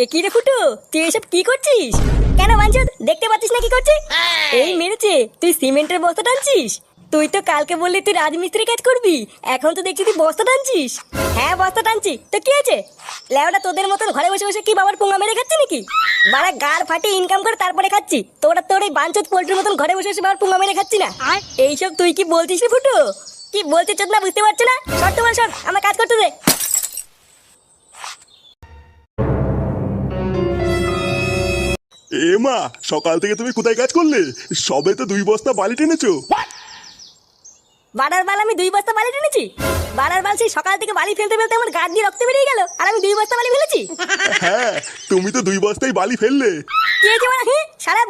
এ কি রে ফুটো? তুই এসব কি করছিস? কেন মানছুদ দেখতে পাচ্ছিস না কি করছিস এই। মেরেছে তুই সিমেন্টের বস্তা টানছিস? তুই তো কালকে বললি তুই রাজমিস্ত্রি কাজ করবি এখন তো দেখছি তুই বস্তা টানছিস। হ্যাঁ বস্তা টানছি। তো কি আছে লেওটা তোদের মতন ঘরে বসে বসে কি বাবার পুঙ্গা মেরে খাচ্ছি নাকি? বাড়া গাড় ফাটে ইনকাম করে তারপরে খাচ্ছি। তোরা তোর এই বাঞ্চত পোল্ট্রির মতন ঘরে বসে বসে বাবার পুঙ্গা মেরে খাচ্ছি না? এইসব তুই কি বলছিস রে ফুটো? কি বলছিস না বুঝতে পারছ না? শর্ত বল শর্ট আমার কাজ করতে দে। এ মা সকাল থেকে তুমি কোথায় কাজ করলে? সবে তো দুই বস্তা বালি টেনেছো। বাড়ার বাল আমি দুই বস্তা বালি টেনেছি? বাড়ার বাল সেই সকাল থেকে বালি ফেলতে ফেলতে আমার গাড়ি দিয়ে রক্ত বেরিয়ে গেল আর আমি দুই বস্তা বালি ফেলেছি। হ্যাঁ তুমি তো দুই বস্তাই বালি ফেললে। কে কে মানে সারা